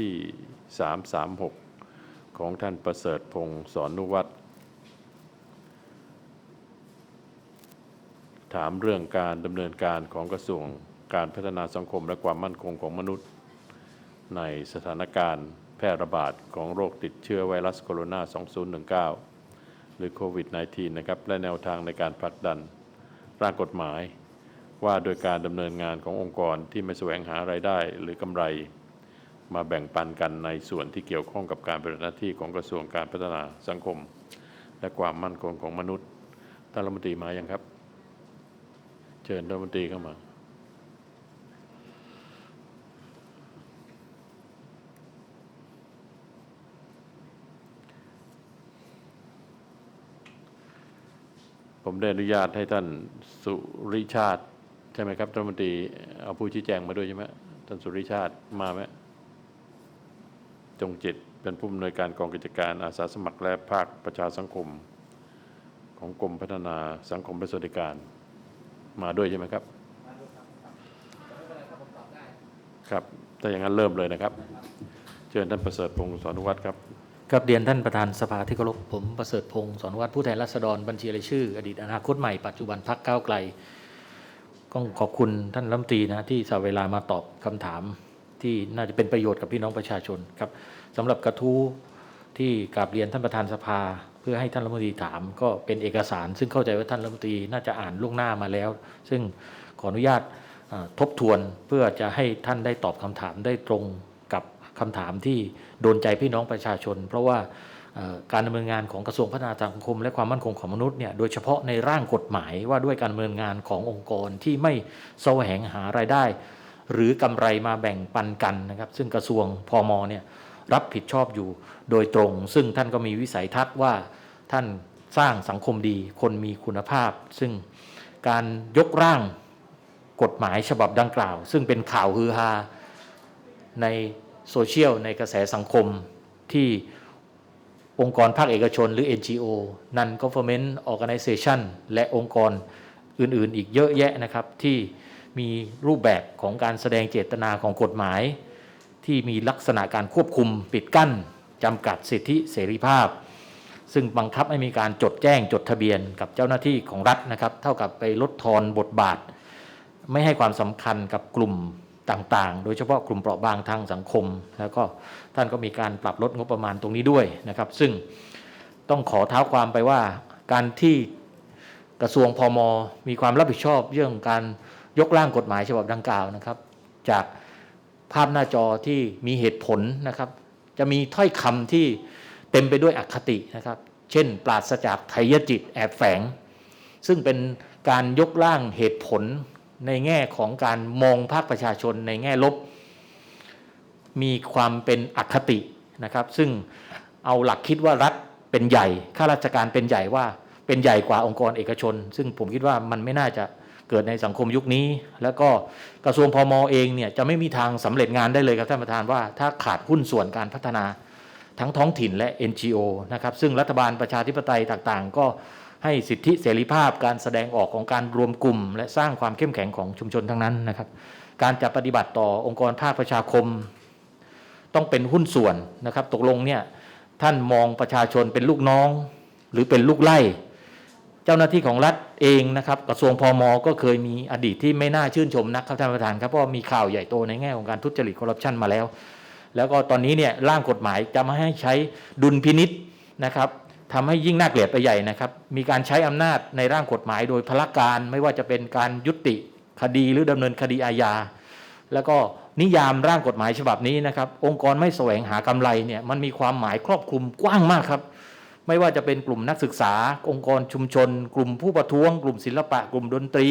ที่ 336 ของท่านประเสริฐพงศ์สอนนุวัฒน์ถามเรื่องการดำเนินการของกระทรวงการพัฒนาสังคมและความมั่นคงของมนุษย์ ในสถานการณ์แพร่ระบาดของโรคติดเชื้อไวรัสโคโรนา 2019 หรือโควิด -19 นะครับ และแนวทางในการผลักดันร่างกฎหมายว่าโดยการดำเนินงานขององค์กรที่ไม่แสวงหารายได้หรือกำไร มาแบ่งปันกันในส่วนที่เกี่ยวข้องกับการปฏิบัติหน้าที่ของกระทรวงการพัฒนาสังคม และความมั่นคงของมนุษย์ท่านรัฐมนตรีมาอยังครับ เชิญรัฐมนตรีเข้ามาผมได้อนุญาตให้ท่านสุริชาติ ใช่ไหมครับรัฐมนตรีเอาผู้ชี้แจงมาด้วยใช่ไหมท่านสุริชาติมาไหม จงจิตเป็นผู้อำนวยการกองกิจการอาสาสมัครและภาคประชาสังคม ของกรมพัฒนาสังคมและสวัสดิการ มาด้วยใช่ไหมครับ ครับถ้าอย่างนั้นเริ่มเลยนะครับ เชิญท่านประเสริฐพงศ์สอนุวัฒน์ครับกับเรียนท่านประธานสภาที่เคารพผมประเสริฐพงศ์สอนวัตรผู้แทนราษฎรบัญชีรายชื่อ อดีตอนาคตใหม่ปัจจุบันพักก้าวไกลก็ขอบคุณท่านรัฐมนตรีนะที่สละเวลามาตอบคำถาม ที่น่าจะเป็นประโยชน์กับพี่น้องประชาชนครับสำหรับกระทู้ที่กราบเรียนท่านประธานสภา เพื่อให้ท่านรัฐมนตรีถาม ก็เป็นเอกสาร ซึ่งเข้าใจว่าท่านรัฐมนตรีน่าจะอ่านล่วงหน้ามาแล้ว ซึ่งขออนุญาตทบทวนเพื่อจะให้ท่านได้ตอบคำถามได้ตรงกับคำถามที่โดนใจพี่น้องประชาชน เพราะว่าการดำเนินงานของกระทรวงพัฒนาสังคม และความมั่นคงของมนุษย์เนี่ยโดยเฉพาะในร่างกฎหมายว่าด้วยการดำเนินงานขององค์กรที่ไม่แสวงหารายได้ หรือกำไรมาแบ่งปันกันนะครับ ซึ่งกระทรวงพมเนี่ยรับผิดชอบอยู่โดยตรง ซึ่งท่านก็มีวิสัยทัศน์ว่าท่านสร้างสังคมดีคนมีคุณภาพ ซึ่งการยกร่างกฎหมายฉบับดังกล่าว ซึ่งเป็นข่าวฮือฮาในโซเชียลในกระแสสังคมที่องค์กรภาคเอกชนหรือ NGO Non Government Organization และองค์กรอื่น ๆ อีกเยอะแยะนะครับที่ มีรูปแบบของการแสดงเจตนาของกฎหมาย ที่มีลักษณะการควบคุมปิดกั้นจำกัดสิทธิเสรีภาพ ซึ่งบังคับให้มีการจดแจ้งจดทะเบียนกับเจ้าหน้าที่ของรัฐนะครับ เท่ากับไปลดทอนบทบาท ไม่ให้ความสำคัญกับกลุ่มต่างๆ โดยเฉพาะกลุ่มเปราะบางทางสังคม แล้วก็ท่านก็มีการปรับลดงบประมาณตรงนี้ด้วยนะครับ ซึ่งต้องขอเท้าความไปว่าการที่กระทรวงพมมีความรับผิดชอบเรื่องการ ยกร่างกฎหมายฉบับดังกล่าวนะครับ จากภาพหน้าจอที่มีเหตุผลนะครับ จะมีถ้อยคำที่เต็มไปด้วยอคตินะครับ เช่น ปราศจากไทยจิตแอบแฝง ซึ่งเป็นการยกร่างเหตุผลในแง่ของการมองภาคประชาชนในแง่ลบ มีความเป็นอคตินะครับ ซึ่งเอาหลักคิดว่ารัฐเป็นใหญ่ข้าราชการเป็นใหญ่ว่าเป็นใหญ่กว่าองค์กรเอกชน ซึ่งผมคิดว่ามันไม่น่าจะ เกิดในสังคมยุคนี้ แล้วก็กระทรวงพอมเองเนี่ยจะไม่มีทางสำเร็จงานได้เลยครับท่านประธานว่าถ้าขาดหุ้นส่วนการพัฒนาทั้งท้องถิ่นและ NGO นะครับซึ่งรัฐบาลประชาธิปไตยต่างๆ ก็ให้สิทธิเสรีภาพการแสดงออกของการรวมกลุ่ม และสร้างความเข้มแข็งของชุมชนทั้งนั้นนะครับ การจะปฏิบัติต่อองค์กรภาคประชาคม ต้องเป็นหุ้นส่วนนะครับ ตกลงเนี่ยท่านมองประชาชนเป็นลูกน้อง หรือเป็นลูกไล่ เจ้าหน้าที่ของรัฐเองนะครับกระทรวงพอมก็เคยมีอดีตที่ไม่น่าชื่นชมนักครับท่านประธานครับเพราะมีข่าวใหญ่โตในแง่ของการทุจริตคอร์รัปชันมาแล้ว แล้วก็ตอนนี้เนี่ยร่างกฎหมายจะไม่ให้ใช้ดุลพินิษนะครับทำให้ยิ่งน่าเกลียดไปใหญ่นะครับ มีการใช้อำนาจในร่างกฎหมายโดยพละการไม่ว่าจะเป็นการยุติคดีหรือดำเนินคดีอาญา แล้วก็นิยามร่างกฎหมายฉบับนี้นะครับ องค์กรไม่แสวงหากำไรเนี่ยมันมีความหมายครอบคลุมกว้างมากครับ ไม่ว่าจะเป็นกลุ่มนักศึกษา องค์กรชุมชน กลุ่มผู้ประท้วง กลุ่มศิลปะ กลุ่มดนตรี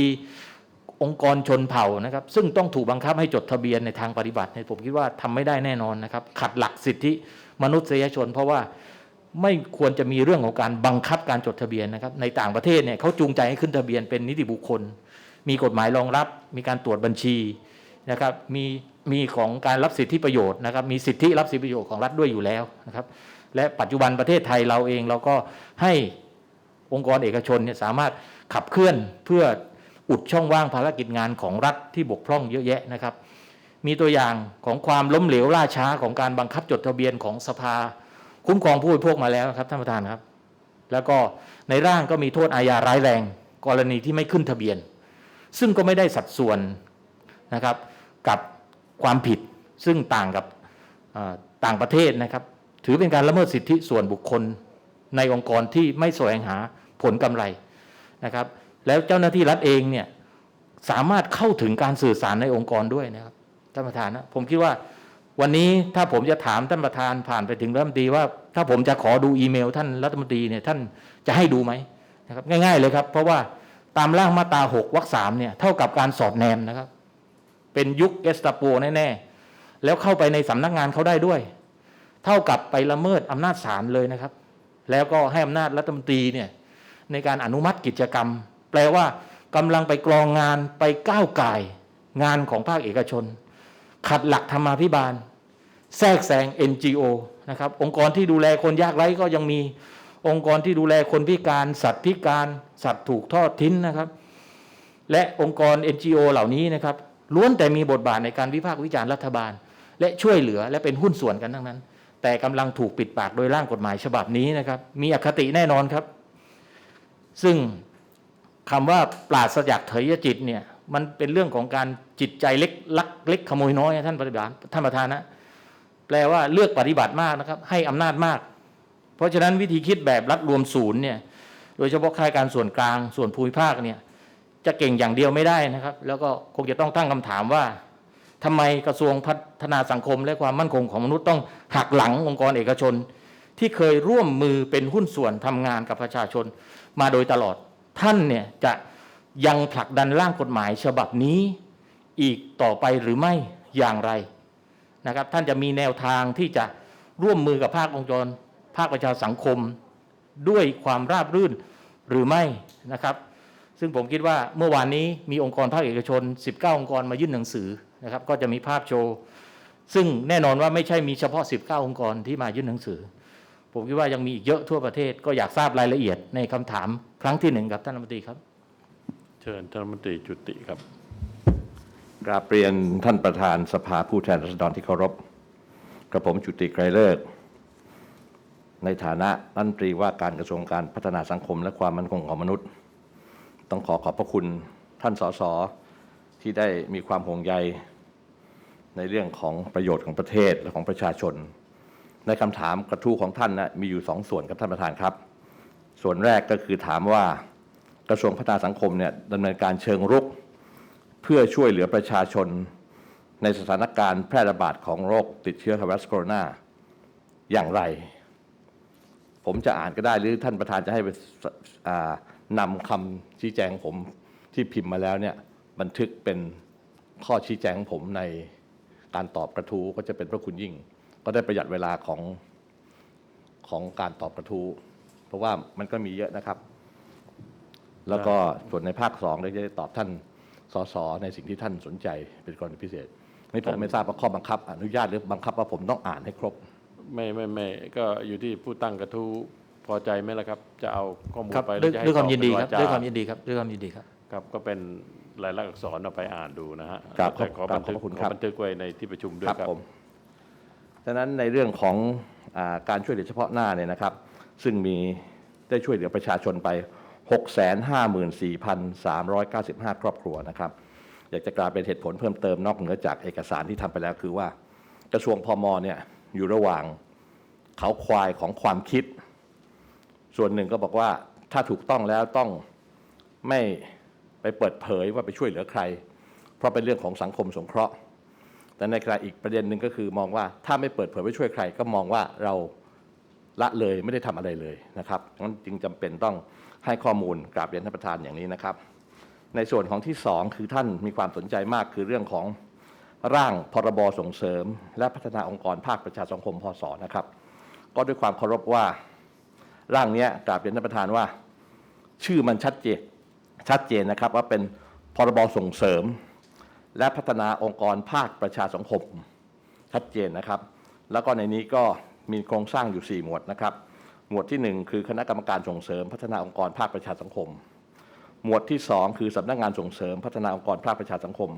องค์กรชนเผ่านะครับ ซึ่งต้องถูกบังคับให้จดทะเบียนในทางปฏิบัติเนี่ยผมคิดว่าทำไม่ได้แน่นอนนะครับ ขัดหลักสิทธิมนุษยชน เพราะว่าไม่ควรจะมีเรื่องของการบังคับการจดทะเบียนนะครับ ในต่างประเทศเนี่ยเขาจูงใจให้ขึ้นทะเบียนเป็นนิติบุคคล มีกฎหมายรองรับ มีการตรวจบัญชีนะครับ มีมีของการรับสิทธิประโยชน์นะครับ มีสิทธิรับสิทธิประโยชน์ของรัฐด้วยอยู่แล้วนะครับ และปัจจุบันประเทศไทยเราเองเราก็ให้องค์กรเอกชนเนี่ยสามารถขับเคลื่อนเพื่ออุดช่องว่างภารกิจงานของรัฐที่บกพร่องเยอะแยะนะครับ มีตัวอย่างของความล้มเหลวล่าช้าของการบังคับจดทะเบียนของสภา คุ้มครองผู้บริโภคมาแล้วครับท่านประธานครับ แล้วก็ในร่างก็มีโทษอาญาร้ายแรง กรณีที่ไม่ขึ้นทะเบียน ซึ่งก็ไม่ได้สัดส่วนนะครับกับความผิดซึ่งต่างกับต่างประเทศนะครับ ถือเป็นการละเมิดสิทธิส่วนบุคคลในองค์กรที่ไม่แสวงหาผลกำไรนะครับ แล้วเจ้าหน้าที่รัฐเองเนี่ยสามารถเข้าถึงการสื่อสารในองค์กรด้วยนะครับท่านประธานนะผมคิดว่าวันนี้ถ้าผมจะถามท่านประธานผ่านไปถึงรัฐมนตรีว่า ถ้าผมจะขอดูอีเมล ท่านรัฐมนตรีเนี่ยท่านจะให้ดูไหมนะครับง่ายๆเลยครับ เพราะว่าตามร่างมาตรา6วรรคสามเนี่ยเท่ากับการสอดแนมนะครับ เป็นยุคเกสตาโปแน่ๆแล้วเข้าไปในสำนักงานเขาได้ด้วย เท่ากับไปละเมิดอำนาจศาลเลยนะครับ แล้วก็ให้อำนาจรัฐมนตรีเนี่ยในการอนุมัติกิจกรรม แปลว่ากำลังไปกรองงานไปก้าวไก่งานของภาคเอกชน ขัดหลักธรรมาภิบาล แทรกแซง NGO นะครับองค์กรที่ดูแลคนยากไร้ก็ยังมีองค์กรที่ดูแลคนพิการสัตว์พิการสัตว์ถูกทอดทิ้งนะครับ และองค์กร NGO เหล่านี้นะครับล้วนแต่มีบทบาทในการวิพากษ์วิจารณ์รัฐบาล และช่วยเหลือและเป็นหุ้นส่วนกันทั้งนั้น แต่กำลังถูกปิดปากโดยร่างกฎหมายฉบับนี้นะครับ มีอคติแน่นอนครับ ซึ่งคำว่าปราศจากเถยจิตเนี่ยมันเป็นเรื่องของการจิตใจเล็กลักเล็กขโมยน้อยท่านประธานท่านประธานนะแปลว่าเลือกปฏิบัติมากนะครับ ให้อำนาจมาก เพราะฉะนั้นวิธีคิดแบบรัฐรวมศูนย์เนี่ยโดยเฉพาะข้าราชการส่วนกลางส่วนภูมิภาคเนี่ยจะเก่งอย่างเดียวไม่ได้นะครับ แล้วก็คงจะต้องตั้งคำถามว่า ทำไมกระทรวงพัฒนาสังคมและความมั่นคงของมนุษย์ต้องหักหลังองค์กรเอกชน ที่เคยร่วมมือเป็นหุ้นส่วนทำงานกับประชาชนมาโดยตลอด ท่านเนี่ยจะยังผลักดันร่างกฎหมายฉบับนี้อีกต่อไปหรือไม่อย่างไรนะครับท่านจะมีแนวทางที่จะร่วมมือกับภาคองค์กรภาคประชาสังคม ด้วยความราบรื่นหรือไม่นะครับ ซึ่งผมคิดว่าเมื่อวานนี้มีองค์กรภาคเอกชน 19 องค์กรมายื่นหนังสือ นะครับก็จะมีภาพโชว์ ซึ่งแน่นอนว่าไม่ใช่มีเฉพาะ 19 องค์กรที่มายื่นหนังสือ ผมคิดว่ายังมีอีกเยอะทั่วประเทศก็อยากทราบรายละเอียดในคำถามครั้งที่หนึ่งครับท่านรัฐมนตรีครับ เชิญท่านรัฐมนตรีจุติครับกราบเรียนท่านประธานสภาผู้แทนราษฎรที่เคารพกระผมจุติไกรเลิก ในฐานะรัฐมนตรีว่าการกระทรวงการพัฒนาสังคมและความมั่นคงของมนุษย์ ต้องขอขอบพระคุณท่านสส ที่ได้มีความห่วงใยในเรื่องของประโยชน์ของประเทศและของประชาชน ในคำถามกระทู้ของท่านนะมีอยู่สองส่วนครับท่านประธานครับ ส่วนแรกก็คือถามว่ากระทรวงพัฒนาสังคมเนี่ยดำเนินการเชิงรุก เพื่อช่วยเหลือประชาชน ในสถานการณ์แพร่ระบาดของโรคติดเชื้อไวรัสโคโรนาอย่างไร ผมจะอ่านก็ได้หรือท่านประธานจะให้ไปนำคำชี้แจงผมที่พิมพ์มาแล้วเนี่ย บันทึกเป็นข้อชี้แจงของผมในการตอบกระทู้ก็จะเป็นพระคุณยิ่ง ก็ได้ประหยัดเวลาของของการตอบกระทู้เพราะว่ามันก็มีเยอะนะครับ แล้วก็ส่วนในภาคสองเราจะได้ตอบท่านสสในสิ่งที่ท่านสนใจเป็นกรณีพิเศษนี่ผมไม่ทราบว่าข้อบังคับ อนุญาตหรือบังคับว่าผมต้องอ่านให้ครบ ไม่ไม่ไม่ก็อยู่ที่ผู้ตั้งกระทู้พอใจไหมล่ะครับ จะเอาข้อมูลครับไปหด้วยจะให้ด้วยความตอบยินดีครับเป็ด้วยความจยินดีครับด้วยความยินดีครับ ครับก็เป็น ลายลักษณ์อักษรเอาไปอ่านดูนะฮะครับแต่ขอครับบันทึกขอบคุณขครัอบ บันทึกไว้ในที่ประชุมด้วยครับ ผมดังนั้นในเรื่องของอาการช่วยเหลือเฉพาะหน้าเนี่ยนะครับ ซึ่งมีได้ช่วยเหลือประชาชนไป 654,395 ครอบครัวนะครับ อยากจะกล่าวเป็นเหตุผลเพิ่มเติมนอกเหนือจากเอกสารที่ทำไปแล้วคือว่า กระทรวงพมเนี่ยอยู่ระหว่างเขาควายของความคิด ส่วนหนึ่งก็บอกว่าถ้าถูกต้องแล้วต้องไม่ ไปเปิดเผยว่าไปช่วยเหลือใคร เพราะเป็นเรื่องของสังคมสงเคราะห์ แต่ในขณะอีกประเด็นหนึ่งก็คือมองว่าถ้าไม่เปิดเผยไว้ช่วยใคร ก็มองว่าเราละเลยไม่ได้ทำอะไรเลยนะครับงั้นจึงจำเป็นต้องให้ข้อมูลกราบเรียนท่านประธานอย่างนี้นะครับ ในส่วนของที่สองคือท่านมีความสนใจมากคือเรื่องของร่างพรบส่งเสริม และพัฒนาองค์กรภาคประชาสังคมพศนะครับ ก็ด้วยความเคารพว่าร่างนี้กราบเรียนท่านประธานว่า ชื่อมันชัดเจน ชัดเจนนะครับว่าเป็นพรบส่งเสริม และพัฒนาองค์กรภาคประชาสังคมชัดเจนนะครับ แล้วก็ในนี้ก็มีโครงสร้างอยู่ 4 หมวดนะครับ หมวดที่ 1 คือคณะกรรมการส่งเสริม พัฒนาองค์กรภาคประชาสังคม หมวดที่ 2 คือสำนักงานส่งเสริม พัฒนาองค์กรภาคประชาสังคม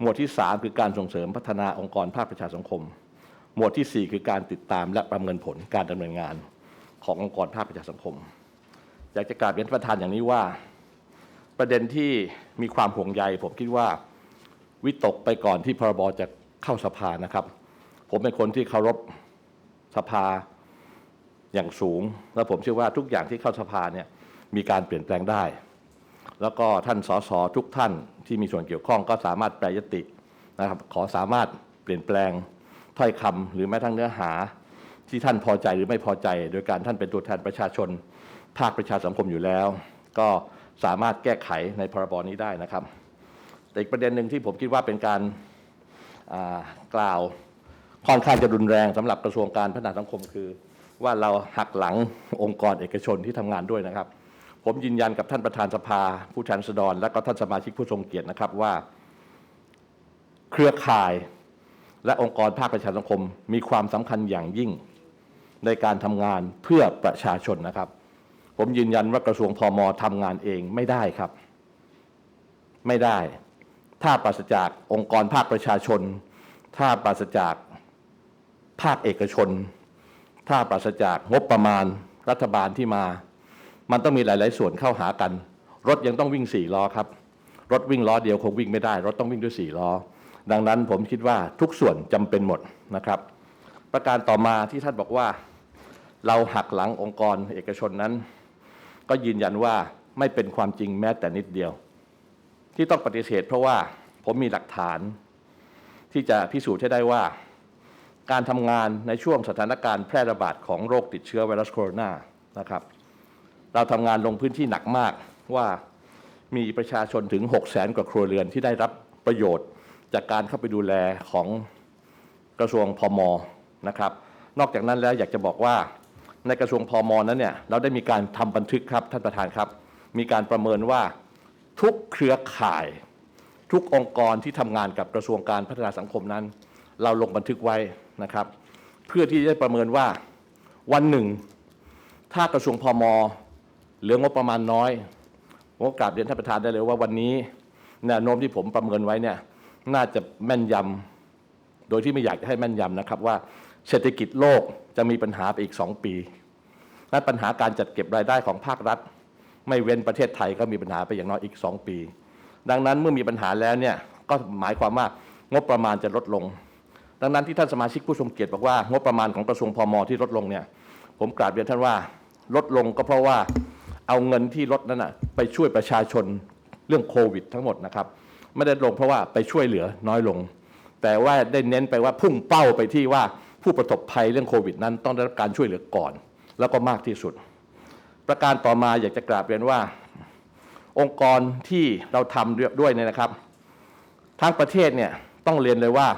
หมวดที่ 3 คือการส่งเสริมพัฒนาองค์กรภาคประชาสังคม หมวดทีสี่4 คือการติดตามและประเมินผลการดำเนินงานขององค์กรภาคประชาสังคมอยากจะกราบเรียนประธานอย่างนี้ว่า ประเด็นที่มีความห่วงใย ผมคิดว่าวิตกไปก่อนที่พรบจะเข้าสภานะครับ ผมเป็นคนที่เคารพสภาอย่างสูง และผมเชื่อว่าทุกอย่างที่เข้าสภาเนี่ยมีการเปลี่ยนแปลงได้ แล้วก็ท่านสสทุกท่านที่มีส่วนเกี่ยวข้องก็สามารถแปรยตินะครับขอสามารถเปลี่ยนแปลงถ้อยคำหรือแม้ทั้งเนื้อหาที่ท่านพอใจหรือไม่พอใจ โดยการท่านเป็นตัวแทนประชาชน ภาคประชาสังคมอยู่แล้ว ก็ สามารถแก้ไขในพรบนี้ได้นะครับแต่อีกประเด็นหนึ่งที่ผมคิดว่าเป็นการกล่าวค่อนข้างจะรุนแรงสำหรับกระทรวงการพัฒนาสังคมคือ ว่าเราหักหลังองค์กรเอกชนที่ทำงานด้วยนะครับ ผมยืนยันกับท่านประธานสภา ผู้แทนราษฎรและก็ท่านสมาชิกผู้ทรงเกียรตินะครับว่า เครือข่ายและองค์กรภาคประชาสังคม มีความสำคัญอย่างยิ่งในการทำงานเพื่อประชาชนนะครับ ผมยืนยันว่ากระทรวงพมทำงานเองไม่ได้ครับ ไม่ได้ ถ้าปราศจากองค์กรภาคประชาชน ถ้าปราศจากภาคเอกชน ถ้าปราศจากงบประมาณรัฐบาลที่มา มันต้องมีหลาย ๆ ส่วนเข้าหากัน รถยังต้องวิ่งสี่ล้อครับ รถวิ่งล้อเดียวคงวิ่งไม่ได้ รถต้องวิ่งด้วยสี่ล้อ ดังนั้นผมคิดว่าทุกส่วนจำเป็นหมดนะครับ ประการต่อมาที่ท่านบอกว่า เราหักหลังองค์กรเอกชนนั้น ก็ยืนยันว่าไม่เป็นความจริงแม้แต่นิดเดียว ที่ต้องปฏิเสธ เพราะว่าผมมีหลักฐาน ที่จะพิสูจน์ให้ได้ว่า การทำงานในช่วงสถานการณ์แพร่ระบาดของโรคติดเชื้อไวรัสโคโรนานะครับเราทำงานลงพื้นที่หนักมากว่ามีประชาชนถึง 6 0แสนกว่าครัวเรือนที่ได้รับประโยชน์ จากการเข้าไปดูแลของกระทรวงพมนะครับ นอกจากนั้นแล้วอยากจะบอกว่า ในกระทรวงพอมนั้นเนี่ยเราได้มีการทำบันทึกครับท่านประธานครับ มีการประเมินว่าทุกเครือข่าย ทุกองค์กรที่ทำงานกับกระทรวงการพัฒนาสังคมนั้น เราลงบันทึกไว้นะครับ เพื่อที่จะได้ประเมินว่าวันหนึ่ง ถ้ากระทรวงพอมเหลืองบประมาณน้อยผมกราบเรียนท่านประธานได้เลยว่าวันนี้แนวโน้มที่ผมประเมินไว้เนี่ยน่าจะแม่นยำโดยที่ไม่อยากจะให้แม่นยำนะครับว่า เศรษฐกิจโลกจะมีปัญหาไปอีก 2 ปีและปัญหาการจัดเก็บรายได้ของภาครัฐ ไม่เว้นประเทศไทยก็มีปัญหาไปอย่างน้อยอีก 2 ปี ดังนั้นเมื่อมีปัญหาแล้วเนี่ยก็หมายความว่างบประมาณจะลดลง ดังนั้นที่ท่านสมาชิกผู้ทรงเกียรติบอกว่างบประมาณของกระทรวงพอมที่ลดลงเนี่ยผมกราบเรียนท่านว่าลดลงก็เพราะว่าเอาเงินที่ลดนั้นนะไปช่วยประชาชนเรื่องโควิด ทั้งหมดนะครับไม่ได้ลงเพราะว่าไปช่วยเหลือน้อยลง แต่ว่าได้เน้นไปว่าพุ่งเป้าไปที่ว่า ผู้ประสบภัยเรื่องโควิดนั้น ต้องได้รับการช่วยเหลือก่อน แล้วก็มากที่สุด ประการต่อมาอยากจะกราบเรียนว่า องค์กรที่เราทำด้วยเนี่ยนะครับ ทั้งประเทศเนี่ยต้องเรียนเลยว่า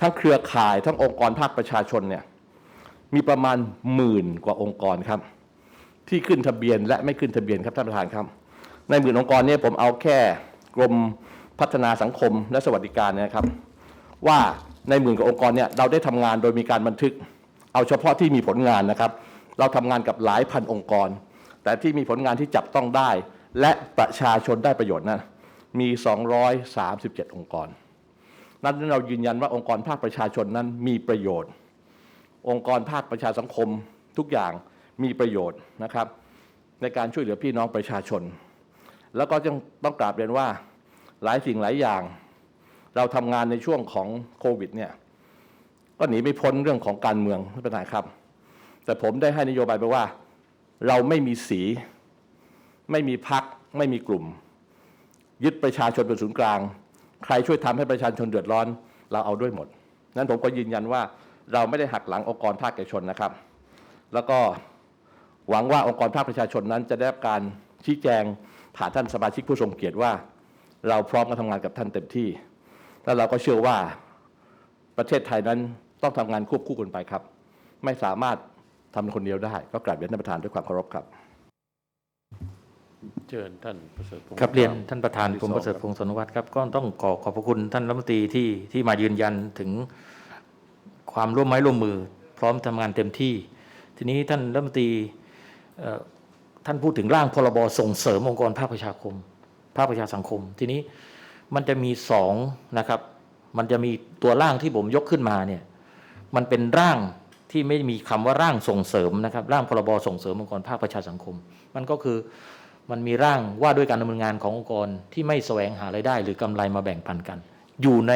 ทั้งเครือข่ายทั้งองค์กรภาคประชาชนเนี่ยมีประมาณหมื่นกว่าองค์กรครับ ที่ขึ้นทะเบียนและไม่ขึ้นทะเบียนครับท่านประธานครับ ในหมื่นองค์กรเนี้ผมเอาแค่กรมพัฒนาสังคมและสวัสดิการนะครับ ว่า ในหมื่นกว่าองค์กรเนี่ยเราได้ทำงานโดยมีการบันทึก เอาเฉพาะที่มีผลงานนะครับ เราทำงานกับหลายพันองค์กร แต่ที่มีผลงานที่จับต้องได้ และประชาชนได้ประโยชน์นั้นมี 237 องค์กร นั้นเรายืนยันว่าองค์กรภาคประชาชนนั้นมีประโยชน์ องค์กรภาคประชาสังคมทุกอย่างมีประโยชน์นะครับ ในการช่วยเหลือพี่น้องประชาชน แล้วก็ต้องกราบเรียนว่าหลายสิ่งหลายอย่าง เราทำงานในช่วงของโควิดเนี่ยก็หนีไม่พ้นเรื่องของการเมืองท่านประธานครับ แต่ผมได้ให้นโยบายไปว่า เราไม่มีสี ไม่มีพักไม่มีกลุ่ม ยึดประชาชนเป็นศูนย์กลาง ใครช่วยทำให้ประชาชนเดือดร้อน เราเอาด้วยหมดนั้นผมก็ยืนยันว่าเราไม่ได้หักหลังองค์กรภาคเอกชนนะครับ แล้วก็หวังว่าองค์กรภาคประชาชนนั้นจะได้รับการชี้แจงผ่านท่านสมาชิกผู้ทรงเกียรติว่า เราพร้อมกันทำงานกับท่านเต็มที่ แล้วเราก็เชื่อว่าประเทศไทยนั้นต้องทำงานควบคู่กันไปครับ ไม่สามารถทำคนเดียวได้ ก็กราบเรียนท่านประธานด้วยความเคารพครับ เชิญท่านประเสริฐพงษ์ครับเรียนคท่านประธานที่ผมสองประเสริฐครับพงศ์สนวัตรครับก็ต้องขอขอบพระคุณท่านรัฐมนตรีที่ที่มายืนยันถึงความร่วมไม้ร่วมมือ พร้อมทำงานเต็มที่ ทีนี้ท่านรัฐมนตรีเอ่อท่านพูดถึงร่างพรบส่งเสริมองค์กรภาคประชาคม ภาคประชาสังคม ทีนี้ มันจะมีสองนะครับ มันจะมีตัวร่างที่ผมยกขึ้นมาเนี่ยมันเป็นร่างที่ไม่มีคำว่าร่างส่งเสริมนะครับ ร่างพรบส่งเสริมองค์กรภาคประชาสังคม มันก็คือมันมีร่างว่าด้วยการดำเนินงานขององค์กรที่ไม่แสวงหารายได้หรือกำไรมาแบ่งปันกัน อยู่ใน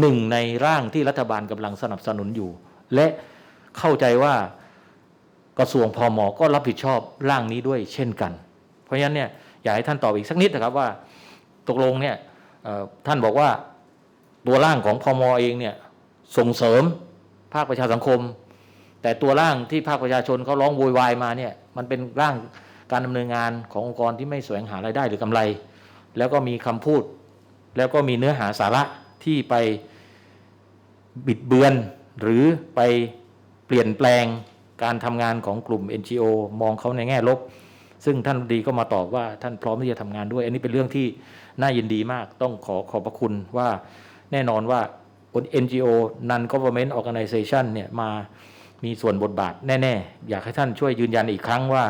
หนึ่งในร่างที่รัฐบาลกำลังสนับสนุนอยู่ และเข้าใจว่ากระทรวงพมก็รับผิดชอบร่างนี้ด้วยเช่นกัน เพราะฉะนั้นเนี่ยอยากให้ท่านตอบอีกสักนิดนะครับว่าตกลงเนี่ย ท่านบอกว่าตัวร่างของพมเองเนี่ยส่งเสริมภาคประชาสังคม แต่ตัวร่างที่ภาคประชาชนเขาร้องโวยวายมาเนี่ยมันเป็นร่างการดำเนินงานขององค์กรที่ไม่แสวงหารายได้หรือกำไร แล้วก็มีคำพูด แล้วก็มีเนื้อหาสาระที่ไปบิดเบือน หรือไปเปลี่ยนแปลงการทำงานของกลุ่ม NGO มองเขาในแง่ลบ ซึ่งท่านดีก็มาตอบว่าท่านพร้อมที่จะทำงานด้วย อันนี้เป็นเรื่องที่ น่ายินดีมากต้องขอขอบพระคุณว่าแน่นอนว่า NGO non government organization เนี่ยมามีส่วนบทบาทแน่ๆ อยากให้ท่านช่วยยืนยันอีกครั้งว่า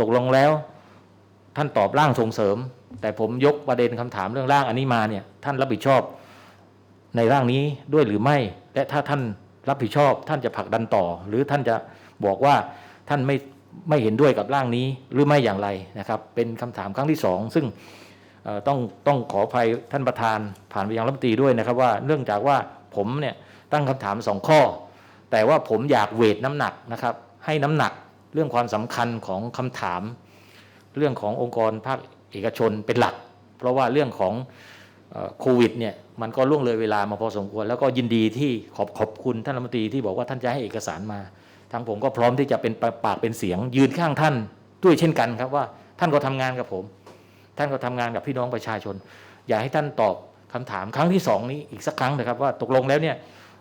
ตกลงแล้วท่านตอบร่างส่งเสริม แต่ผมยกประเด็นคำถามเรื่องร่างอันนี้มาเนี่ยท่านรับผิดชอบในร่างนี้ด้วยหรือไม่ และถ้าท่านรับผิดชอบ ท่านจะผลักดันต่อ หรือท่านจะบอกว่าท่านไม่ไม่เห็นด้วยกับร่างนี้หรือไม่อย่างไรนะครับ เป็นคำถามครั้งที่สองซึ่ง ต้องต้องขออภัยท่านประธานผ่านไปยังรัฐมนตรีด้วยนะครับว่าเนื่องจากว่าผมเนี่ยตั้งคำถามสองข้อ แต่ว่าผมอยากเวทน้ำหนักนะครับ ให้น้ำหนักเรื่องความสำคัญของคำถาม เรื่องขององค์กรภาคเอกชนเป็นหลัก เพราะว่าเรื่องของโควิดเนี่ยมันก็ล่วงเลยเวลามาพอสมควร แล้วก็ยินดีที่ขอบขอบคุณท่านรัฐมนตรีที่บอกว่าท่านจะให้เอกสารมาทางผมก็พร้อมที่จะเป็นปากปากเป็นเสียง ยืนข้างท่านด้วยเช่นกันครับว่าท่านก็ทำงานกับผม ท่านก็ทำงานกับพี่น้องประชาชน อยากให้ท่านตอบคำถามครั้งที่สองนี้อีกสักครั้งนะครับว่าตกลงแล้วเนี่ย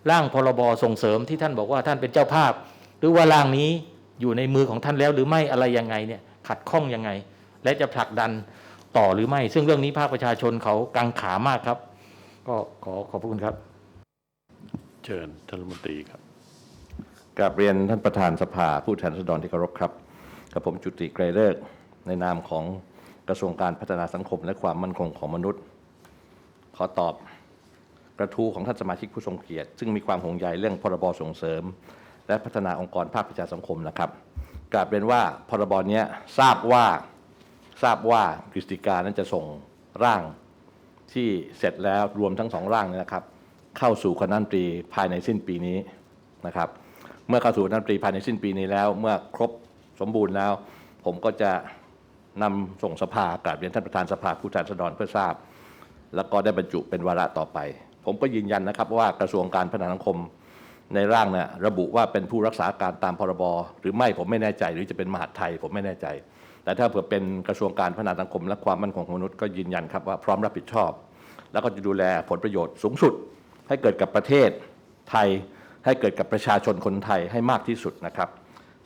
ร่างพรบส่งเสริมที่ท่านบอกว่าท่านเป็นเจ้าภาพ หรือว่าร่างนี้อยู่ในมือของท่านแล้วหรือไม่อะไรยังไงเนี่ยขัดข้องยังไง และจะผลักดันต่อหรือไม่ ซึ่งเรื่องนี้ภาคประชาชนเขากังขามากครับ ก็ขอขอบพระคุณครับ เชิญท่านรัฐมนตรีครับกราบเรียนท่านประธานสภาผู้แทนราษฎรที่เคารพครับกับผมจุติไกรเลิกษ์ในนามของ กระทรวงการพัฒนาสังคมและความมั่นคงของมนุษย์ ขอตอบกระทู้ของท่านสมาชิกผู้ทรงเกียรติ ซึ่งมีความห่วงใยเรื่องพรบส่งเสริม และพัฒนาองค์กรภาคประชาสังคมนะครับกราบเรียนว่าพรบเนี้ยทราบว่าทราบว่ากฤษฎีกานั้นจะส่งร่างที่เสร็จแล้วรวมทั้งสองร่างเนยนะครับ เข้าสู่คณะรัฐมนตรีภายในสิ้นปีนี้นะครับ เมื่อเข้าสู่คณะรัฐมนตรีภายในสิ้นปีนี้แล้ว เมื่อครบสมบูรณ์แล้ว ผมก็จะ นำส่งสภากราบเรียนท่านประธานสภาผู้แทนราษฎรเพื่อทราบ แล้วก็ได้บรรจุเป็นวาระต่อไป ผมก็ยืนยันนะครับว่ากระทรวงการพัฒนาสังคมในร่างเนี่ยระบุว่าเป็นผู้รักษาการตามพรบหรือไม่ผมไม่แน่ใจ หรือจะเป็นมหาดไทยผมไม่แน่ใจ แต่ถ้าเผื่อเป็นกระทรวงการพัฒนาสังคม และความมั่นคงของมนุษย์ก็ยืนยันครับว่าพร้อมรับผิดชอบ แล้วก็จะดูแลผลประโยชน์สูงสุด ให้เกิดกับประเทศไทย ให้เกิดกับประชาชนคนไทยให้มากที่สุดนะครับ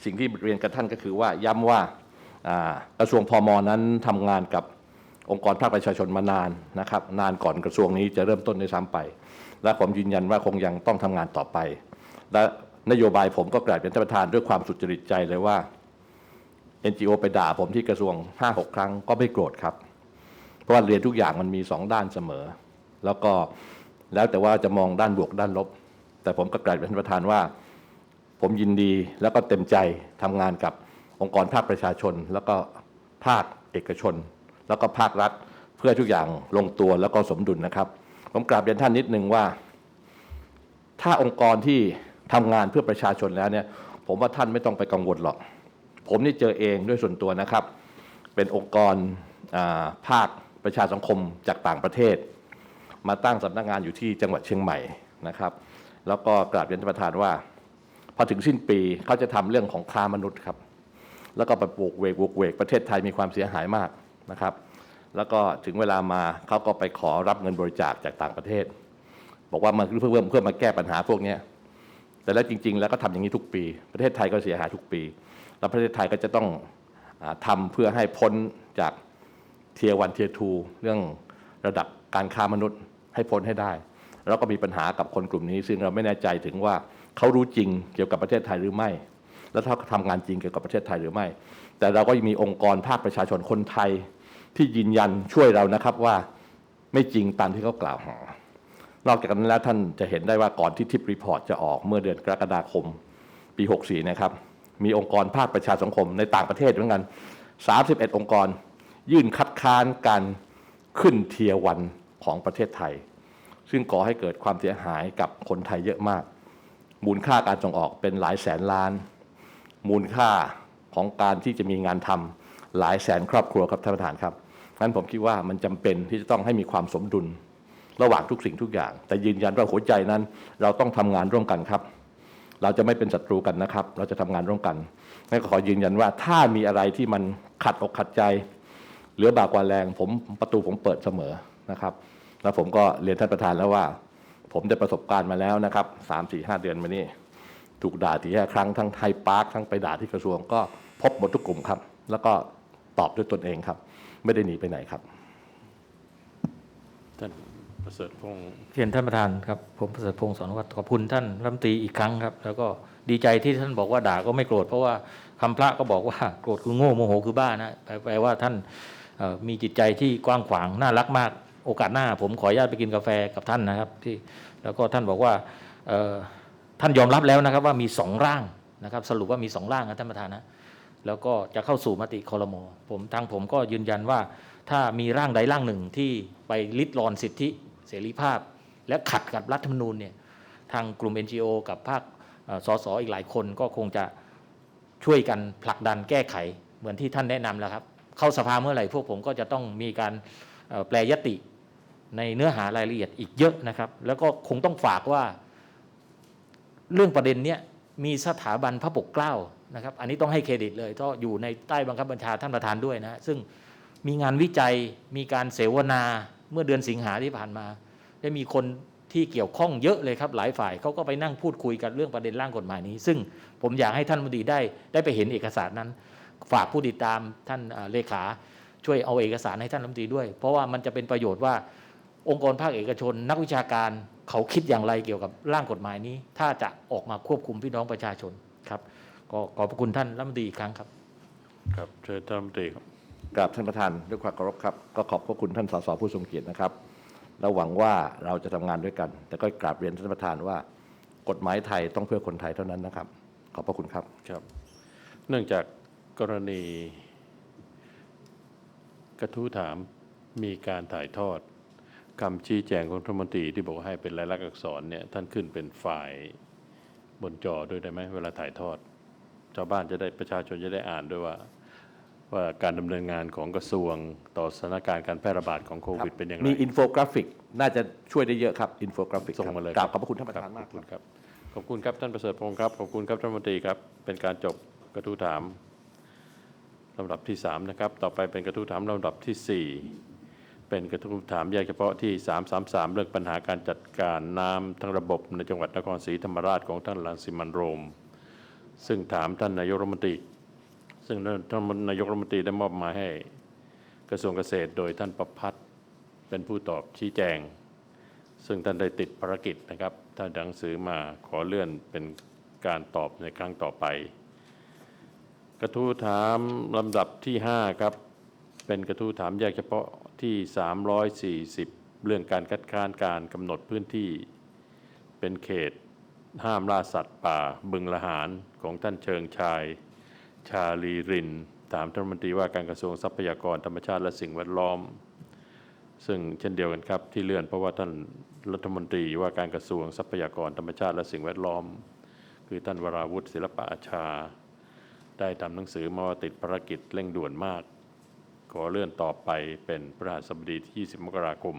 สิ่งที่เรียนกับท่านก็คือว่าย้ำว่าอ่า กระทรวงพมนั้นทำงานกับองค์กรภาคประชาชนมานานนะครับ นานก่อนกระทรวงนี้จะเริ่มต้นในซ้ำไป และผมยืนยันว่าคงยังต้องทำงานต่อไป และนโยบายผมก็กราบเรียนท่านประธานด้วยความสุจริตใจเลยว่า NGO ไปด่าผมที่กระทรวง 5-6 ครั้งก็ไม่โกรธครับ เพราะว่าเรียนทุกอย่างมันมีสองด้านเสมอ แล้วก็แล้วแต่ว่าจะมองด้านบวกด้านลบ แต่ผมก็กราบเรียนท่านประธานว่า ผมยินดีแล้วก็เต็มใจทำงานกับ องค์กรภาคประชาชน แล้วก็ภาคเอกชน แล้วก็ภาครัฐ เพื่อทุกอย่างลงตัวแล้วก็สมดุลนะครับ ผมกราบเรียนท่านนิดนึงว่า ถ้าองค์กรที่ทำงานเพื่อประชาชนแล้วเนี่ย ผมว่าท่านไม่ต้องไปกังวลหรอก ผมนี่เจอเองด้วยส่วนตัวนะครับ เป็นองค์กรภาคประชาสังคมจากต่างประเทศ มาตั้งสำนักงานอยู่ที่จังหวัดเชียงใหม่นะครับ แล้วก็กราบเรียนท่านประธานว่าพอถึงสิ้นปีเขาจะทำเรื่องของค้ามนุษย์ครับ แล้วก็ไปปลูกเวกปลูกเวกประเทศไทยมีความเสียหายมากนะครับ แล้วก็ถึงเวลามาเขาก็ไปขอรับเงินบริจาคจากต่างประเทศ บอกว่ามันเพื่อเพื่อเพื่อมาแก้ปัญหาพวกนี้แต่แล้วจริง ๆ แล้วก็ทำอย่างนี้ทุกปี ประเทศไทยก็เสียหายทุกปี แล้วประเทศไทยก็จะต้องอาทำเพื่อให้พ้นจากเทียวันเทียทูเรื่องระดับการค้ามนุษย์ให้พ้นให้ได้ แล้วก็มีปัญหากับคนกลุ่มนี้ ซึ่งเราไม่แน่ใจถึงว่าเขารู้จริงเกี่ยวกับประเทศไทยหรือไม่ แล้วเขาทำงานจริงเกี่ยวกับประเทศไทยหรือไม่ แต่เราก็ยังมีองค์กรภาคประชาชนคนไทยที่ยืนยันช่วยเรานะครับว่าไม่จริงตามที่เขากล่าวหานอกจากนั้นแล้วท่านจะเห็นได้ว่าก่อนที่ทิปรีพอร์ตจะออกเมื่อเดือนกรกฎาคมปี 64 นะครับ มีองค์กรภาคประชาสังคมในต่างประเทศเหมือนกัน 31 องค์กร ยื่นคัดค้านการขึ้นเทียวันของประเทศไทย ซึ่งก่อให้เกิดความเสียหายกับคนไทยเยอะมาก มูลค่าการส่งออกเป็นหลายแสนล้าน มูลค่าของการที่จะมีงานทำหลายแสนครอบครัวครับท่านประธานครับงั้นผมคิดว่ามันจำเป็นที่จะต้องให้มีความสมดุลระหว่างทุกสิ่งทุกอย่าง แต่ยืนยันว่าหัวใจนั้น เราต้องทำงานร่วมกันครับ เราจะไม่เป็นศัตรูกันนะครับ เราจะทำงานร่วมกันงั้นก็ขอยืนยันว่าถ้ามีอะไรที่มันขัดอกขัดใจ เหลือบากกว่าแรงผมประตูผมเปิดเสมอนะครับ แล้วผมก็เรียนท่านประธานแล้วว่า ผมได้ประสบการณ์มาแล้วนะครับสามสี่ห้าเดือนมานี้ ถูกด่าทีแค่ครั้งทั้งไทยปาร์คทั้งไปด่าที่กระทรวงก็พบหมดทุกกลุ่มครับ แล้วก็ตอบด้วยตนเองครับ ไม่ได้หนีไปไหนครับท่านประเสริฐพงศ์เรียนท่านประธานครับผมประเสริฐพงศ์สอนวัตรขอบคุณท่านรัฐมนตรีอีกครั้งครับ แล้วก็ดีใจที่ท่านบอกว่าด่าก็ไม่โกรธเพราะว่าคำพระก็บอกว่าโกรธคือโง่โมโหคือบ้านะแปลแปลว่าท่านเอ่อมีจิตใจที่กว้างขวางน่ารักมาก โอกาสหน้า ผมขออนุญาตไปกินกาแฟกับท่านนะครับ ที่แล้วก็ท่านบอกว่าเอ่อ ท่านยอมรับแล้วนะครับว่ามีสองร่างนะครับสรุปว่ามีสองร่างนะท่านประธานนะแล้วก็จะเข้าสู่มติคอรมอผมทางผมก็ยืนยันว่าถ้ามีร่างใดร่างหนึ่งที่ไปลิดรอนสิทธิเสรีภาพ และขัดกับรัฐธรรมนูญเนี่ยทางกลุ่ม NGO กับภาคเอ่อสสอีกหลายคนก็คงจะช่วยกันผลักดันแก้ไขเหมือนที่ท่านแนะนำแล้วครับ เข้าสภาเมื่อไหร่พวกผมก็จะต้องมีการแปลยติในเนื้อหารายละเอียดอีกเยอะนะครับ แล้วก็คงต้องฝากว่า เรื่องประเด็นเนี้ยมีสถาบันพระปกเกล้านะครับ อันนี้ต้องให้เครดิตเลยก็อยู่ในใต้บังคับบัญชาท่านประธานด้วยนะ ซึ่งมีงานวิจัยมีการเสวนาเมื่อเดือนสิงหาที่ผ่านมาได้มีคนที่เกี่ยวข้องเยอะเลยครับ หลายฝ่ายเขาก็ไปนั่งพูดคุยกันเรื่องประเด็นร่างกฎหมายนี้ ซึ่งผมอยากให้ท่านมนตรีได้ได้ไปเห็นเอกสารนั้น ฝากผู้ติดตามท่านเลขาช่วยเอาเอกสารให้ท่านรัฐมนตรีด้วย เพราะว่ามันจะเป็นประโยชน์ว่าองค์กรภาคเอกชน นักวิชาการ เขาคิดอย่างไรเกี่ยวกับร่างกฎหมายนี้ ถ้าจะออกมาควบคุมพี่น้องประชาชนครับก็ขอบพระคุณท่านรัฐมนตรีอีกครั้งครับ ครับเชิญท่านรัฐมนตรีครับกราบท่านประธานด้วยความเคารพครับ ก็ขอบพระคุณท่านสสผู้ทรงเกียรตินะครับแล้วหวังว่าเราจะทำงานด้วยกัน แต่ก็กราบเรียนท่านประธานว่า กฎหมายไทยต้องเพื่อคนไทยเท่านั้นนะครับ ขอบพระคุณครับครับ เนื่องจากกรณีกระทู้ถามมีการถ่ายทอด คำชี้แจงของรัฐมนตรีที่บอกว่าให้เป็นลายลักษณ์อักษรเนี่ยท่านขึ้นเป็นฝ่ายบนจอด้วยได้ไหมเวลาถ่ายทอด ชาวบ้านจะได้ประชาชนจะได้อ่านด้วยว่า ว่าการดำเนินงานของกระทรวงต่อสถานการณ์การแพร่ระบาดของโควิดเป็นอย่างไรมีอินโฟกราฟิก น่าจะช่วยได้เยอะครับอินโฟกราฟิกส่งมาเลยกราบขอบพระคุณท่านประธานขมาอกบคคุรับณครับขอบคุณครับท่านประเสริฐพงศ์ครับขอบคุณครับท่านรัฐมนตรีครับเป็นการจบกระทู้ถามลำดับที่สามนะครับ ต่อไปเป็นกระทู้ถามลำดับที่สี่ เป็นกระทู้ถามแยกเฉพาะที่ 333 เรื่องปัญหาการจัดการน้ำทั้งระบบในจังหวัดนครศรีธรรมราชของท่านรังสิมันโรม ซึ่งถามท่านนายกรัฐมนตรี ซึ่งท่านนายกรัฐมนตรีได้มอบมาให้กระทรวงเกษตรโดยท่านประพัฒน์เป็นผู้ตอบชี้แจง ซึ่งท่านได้ติดภารกิจนะครับถ้าหนังสือมาขอเลื่อนเป็นการตอบในครั้งต่อไป กระทู้ถามลำดับที่ 5 ครับ เป็นกระทู้ถามแยกเฉพาะ ที่ 340 เรื่องการคัดค้านการกำหนดพื้นที่ เป็นเขตห้ามล่าสัตว์ป่าบึงละหารของท่านเชิงชาย ชาลีริน ถามท่านรัฐมนตรีว่าการกระทรวงทรัพยากรธรรมชาติและสิ่งแวดล้อม ซึ่งเช่นเดียวกันครับที่เลื่อนเพราะว่าท่านรัฐมนตรีว่าการกระทรวงทรัพยากรธรรมชาติและสิ่งแวดล้อม คือท่านวราวุฒิศิลปะอาชา ได้ทำหนังสือมาว่าติดภารกิจเร่งด่วนมาก ขอเลื่อนต่อไปเป็นพฤหัสบดีที่ 20 มกราคม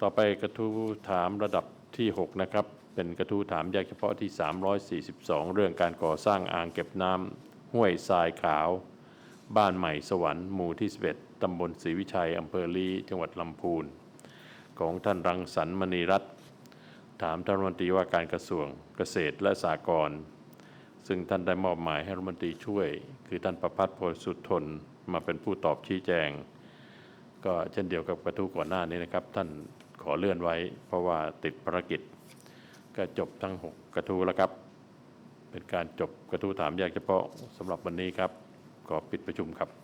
ต่อไปกระทู้ถามระดับที่ 6 นะครับ เป็นกระทู้ถามแยกเฉพาะที่ 342 เรื่องการก่อสร้างอ่างเก็บน้ำห้วยทรายขาว บ้านใหม่สวรรค์หมู่ที่ 11 ตำบลศรีวิชัยอำเภอลีจังหวัดลำพูน ของท่านรังสรรค์มณีรัตน์ถามท่านรัฐมนตรีว่าการกระทรวงเกษตรและสหกรณ์ซึ่งท่านได้มอบหมายให้รัฐมนตรีช่วย คือท่านประพัฒน์โพสุทน มาเป็นผู้ตอบชี้แจง ก็เช่นเดียวกับกระทู้ก่อนหน้านี้นะครับ ท่านขอเลื่อนไว้ เพราะว่าติดภารกิจ ก็จบทั้ง 6 กระทู้แล้วครับ เป็นการจบกระทู้ถามแยกเฉพาะสำหรับวันนี้ครับขอปิดประชุมครับ